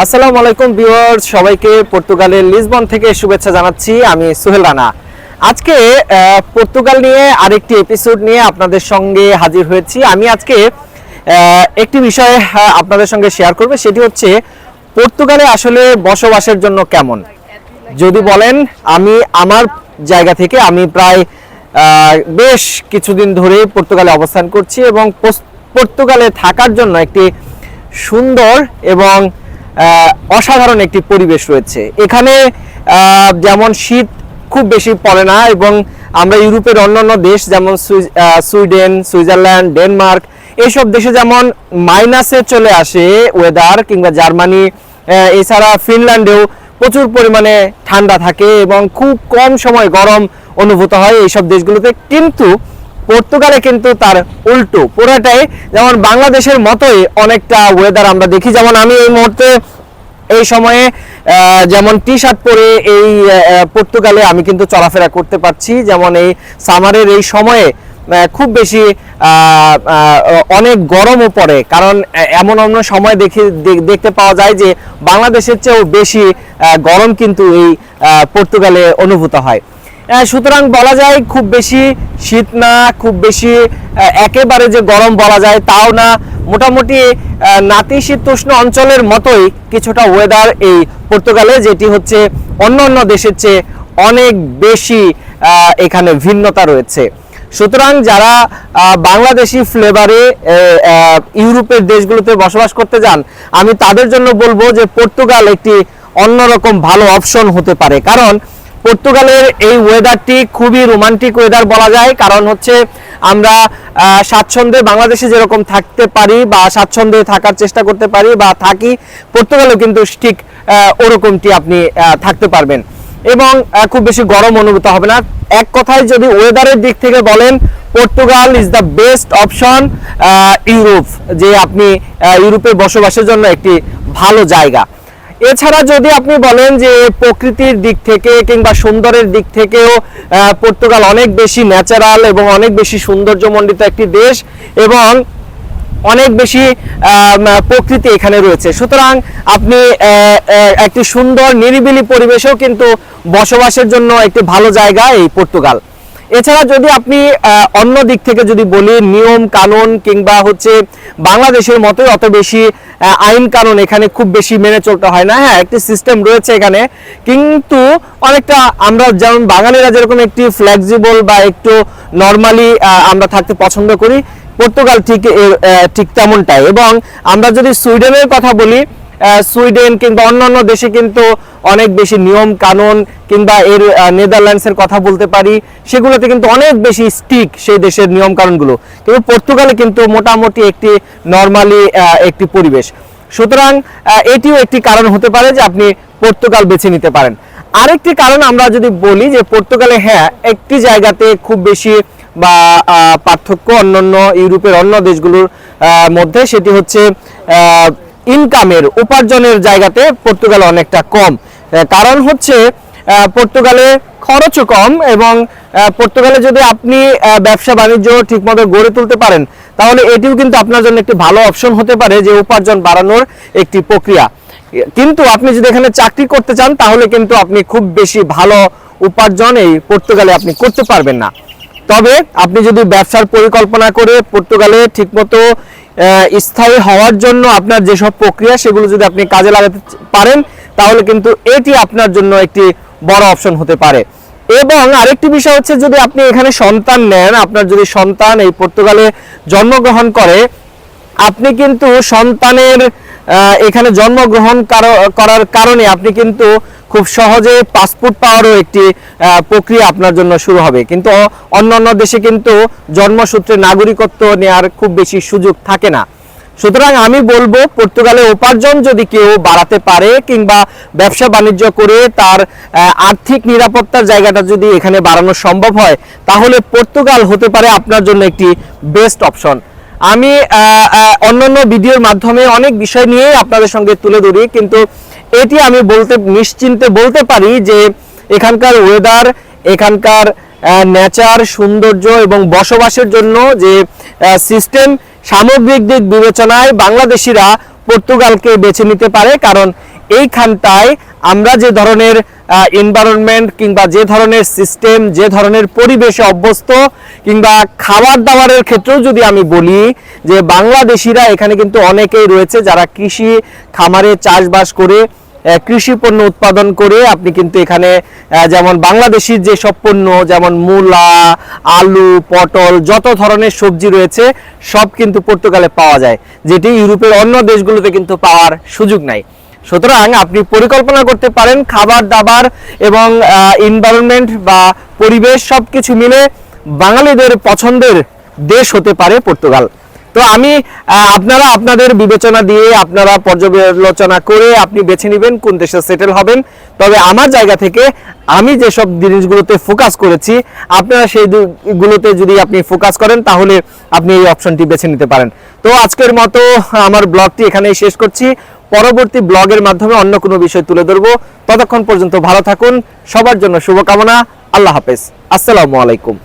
আসসালামু আলাইকুম ভিউয়ার্স, সবাইকে পর্তুগালের লিসবন থেকে শুভেচ্ছা জানাচ্ছি। আমি সোহেল রানা। আজকে পর্তুগাল নিয়ে আরেকটি এপিসোড নিয়ে আপনাদের সঙ্গে হাজির হয়েছি। আমি আজকে একটি বিষয় আপনাদের সঙ্গে শেয়ার করব, সেটি হচ্ছে পর্তুগালে আসলে বসবাসের জন্য কেমন? যদি বলেন, আমি আমার জায়গা থেকে আমি প্রায় বেশ কিছুদিন ধরে পর্তুগালে অবস্থান করছি এবং পর্তুগালে থাকার জন্য একটি সুন্দর এবং অসাধারণ একটি পরিবেশ রয়েছে। এখানে যেমন শীত খুব বেশি পড়ে না এবং আমরা ইউরোপের অন্যান্য দেশ যেমন সুই- সুইডেন, সুইজারল্যান্ড, ডেনমার্ক, এইসব দেশে যেমন মাইনাসে চলে আসে ওয়েদার কিংবা জার্মানি এছাড়া ফিনল্যান্ডেও প্রচুর পরিমাণে ঠান্ডা থাকে এবং খুব কম সময় গরম অনুভূত হয় এইসব দেশগুলোতে। কিন্তু পর্তুগালে কিন্তু তার উল্টো পুরোটাই যেমন বাংলাদেশের মতোই অনেকটা ওয়েদার আমরা দেখি। যেমন আমি এই মুহূর্তে, এই সময়ে যেমন টি শার্ট পরে এই পর্তুগালে আমি কিন্তু চলাফেরা করতে পারছি। যেমন এই সামারের এই সময়ে খুব বেশি অনেক গরমও পড়ে। কারণ এমন অন্য সময় দেখি দেখ- দেখতে পাওয়া যায় যে বাংলাদেশের চেয়েও বেশি গরম কিন্তু এই পর্তুগালে অনুভূত হয়। সুতরাং বলা যায় খুব বেশি শীত না, খুব বেশি একেবারে যে গরম বলা যায় তাও না। মোটামুটি নাতিশীতোষ্ণ অঞ্চলের মতোই কিছুটা ওয়েদার এই পর্তুগালে, যেটি হচ্ছে অন্য অন্য দেশের চেয়ে অনেক বেশি এখানে ভিন্নতা রয়েছে। সুতরাং যারা বাংলাদেশি ফ্লেভারে ইউরোপের দেশগুলোতে বসবাস করতে যান, আমি তাদের জন্য বলব যে পর্তুগাল একটি অন্যরকম ভালো অপশন হতে পারে। কারণ পর্তুগালের এই ওয়েদারটি খুবই রোমান্টিক ওয়েদার বলা যায়। কারণ হচ্ছে, আমরা স্বাচ্ছন্দ্যে বাংলাদেশে যেরকম থাকতে পারি বা স্বাচ্ছন্দ্যে থাকার চেষ্টা করতে পারি বা থাকি, পর্তুগালেও কিন্তু ঠিক ওরকমটি আপনি থাকতে পারবেন। এবং খুব বেশি গরম অনুভূত হবে না। এক কথায় যদি ওয়েদারের দিক থেকে বলেন, Portugal is the best option Europe যে আপনি ইউরোপে বসবাসের জন্য একটি ভালো জায়গা। এছাড়া যদি আপনি বলেন যে প্রকৃতির দিক থেকে কিংবা সুন্দরের দিক থেকেও পর্তুগাল অনেক বেশি ন্যাচারাল এবং অনেক বেশি সৌন্দর্যমণ্ডিত একটি দেশ এবং অনেক বেশি প্রকৃতি এখানে রয়েছে। সুতরাং আপনি একটি সুন্দর নিরিবিলি পরিবেশেও কিন্তু বসবাসের জন্য একটি ভালো জায়গা এই পর্তুগাল। এছাড়া যদি আপনি অন্য দিক থেকে যদি বলি, নিয়ম, কানুন কিংবা হচ্ছে বাংলাদেশের মতোই অত বেশি আইন, কানুন এখানে খুব বেশি মেনে চলতে হয় না। হ্যাঁ একটি সিস্টেম রয়েছে এখানে। কিন্তু অনেকটা আমরা যেমন বাঙালিরা যেরকম একটি ফ্লেক্সিবল বা একটু নর্মালি আমরা থাকতে পছন্দ করি, পর্তুগাল ঠিক ঠিক তেমনটাই। এবং আমরা যদি সুইডেনের কথা বলি সুইডেন কিংবা অন্যান্য দেশে কিন্তু অনেক বেশি নিয়ম কানুন কিংবা এর নেদারল্যান্ডসের কথা বলতে পারি, সেগুলোতে কিন্তু অনেক বেশি স্টিক সেই দেশের নিয়ম কানুনগুলো। কিন্তু পর্তুগালে কিন্তু মোটামুটি একটি নর্মালি একটি পরিবেশ। সুতরাং এটিও একটি কারণ হতে পারে যে আপনি পর্তুগাল বেছে নিতে পারেন। আরেকটি কারণ আমরা যদি বলি যে পর্তুগালে হ্যাঁ একটি জায়গাতে খুব বেশি বা পার্থক্য অন্যান্য ইউরোপের অন্য দেশগুলোর মধ্যে, সেটি হচ্ছে ইনকামের উপার্জনের জায়গাতে পর্তুগাল অনেকটা কম। কারণ হচ্ছে পর্তুগালে খরচও কম এবং পর্তুগালে যদি আপনি ব্যবসা বাণিজ্য ঠিকমতো গড়ে তুলতে পারেন, তাহলে এটিও কিন্তু আপনার জন্য একটি ভালো অপশন হতে পারে যে উপার্জন বাড়ানোর একটি প্রক্রিয়া। কিন্তু আপনি যদি এখানে চাকরি করতে চান, তাহলে কিন্তু আপনি খুব বেশি ভালো উপার্জন এই পর্তুগালে আপনি করতে পারবেন না। তবে আপনি যদি ব্যবসার পরিকল্পনা করে পর্তুগালে ঠিকমতো স্থায়ী হওয়ার জন্য আপনার যেসব প্রক্রিয়া সেগুলো যদি আপনি কাজে লাগাতে পারেন, তাহলে কিন্তু এটি আপনার জন্য একটি বড় অপশন হতে পারে। এবং আরেকটি বিষয় হচ্ছে যদি আপনি এখানে সন্তান নেন, আপনার যদি সন্তান এই পর্তুগালে জন্মগ্রহণ করে, আপনি কিন্তু সন্তানের এখানে জন্মগ্রহণ করার কারণে আপনি কিন্তু খুব সহজে পাসপোর্ট পাওয়ারও একটি প্রক্রিয়া আপনার জন্য শুরু হবে। কিন্তু অন্যান্য দেশে কিন্তু জন্মসূত্রে নাগরিকত্ব নেওয়ার খুব বেশি সুযোগ থাকে না। সুতরাং আমি বলব, পর্তুগালে উপার্জন যদি কেউ বাড়াতে পারে কিংবা ব্যবসা বাণিজ্য করে তার আর্থিক নিরাপত্তার জায়গাটা যদি এখানে বাড়ানো সম্ভব হয়, তাহলে পর্তুগাল হতে পারে আপনার জন্য একটি বেস্ট অপশন আমি অন্যান্য ভিডিওর মাধ্যমে অনেক বিষয় নিয়ে আপনাদের সঙ্গে তুলে ধরি, কিন্তু এটি আমি বলতে, নিশ্চিন্তে বলতে পারি যে এখানকার ওয়েদার এখানকার নেচার সৌন্দর্য এবং বসবাসের জন্য যে সিস্টেম সামগ্রিক দিক বিবেচনায় বাংলাদেশিরা পর্তুগালকে বেছে নিতে পারে। কারণ এইখানটায় আমরা যে ধরনের এনভায়রনমেন্ট কিংবা যে ধরনের সিস্টেম যে ধরনের পরিবেশে অভ্যস্ত কিংবা খাবার দাবারের ক্ষেত্রেও যদি আমি বলি যে বাংলাদেশিরা এখানে কিন্তু অনেকেই রয়েছে যারা কৃষি খামারে চাষবাস করে কৃষি পণ্য উৎপাদন করে আপনি কিন্তু এখানে যেমন বাংলাদেশির যে সব পণ্য, যেমন মূলা, আলু, পটল, যত ধরনের সবজি রয়েছে, সব কিন্তু পর্তুগালে পাওয়া যায়, যেটি ইউরোপের অন্য দেশগুলোতে কিন্তু পাওয়ার সুযোগ নাই। সুতরাং আপনি পরিকল্পনা করতে পারেন, খাবার, দাবার এবং এনভায়রনমেন্ট বা পরিবেশ সব কিছু মিলে বাঙালিদের পছন্দের দেশ হতে পারে পর্তুগাল। তো আমি আপনারা আপনাদের বিবেচনা দিয়ে আপনারা পর্যালোচনা করে আপনি বেছে নেবেন কোন দেশে সেটেল হবেন। তবে আমার জায়গা থেকে আমি যেসব জিনিসগুলোতে ফোকাস করেছি, আপনারা সেই দু- গুলোতে যদি আপনি ফোকাস করেন, তাহলে আপনি এই অপশনটি বেছে নিতে পারেন। তো আজকের মতো আমার ব্লগটি এখানেই শেষ করছি। পরবর্তী ব্লগের মাধ্যমে অন্য কোনো বিষয় তুলে ধরবো। ততক্ষণ পর্যন্ত ভালো থাকুন। সবার জন্য শুভকামনা। আল্লাহ হাফেজ। আসসালামু আলাইকুম।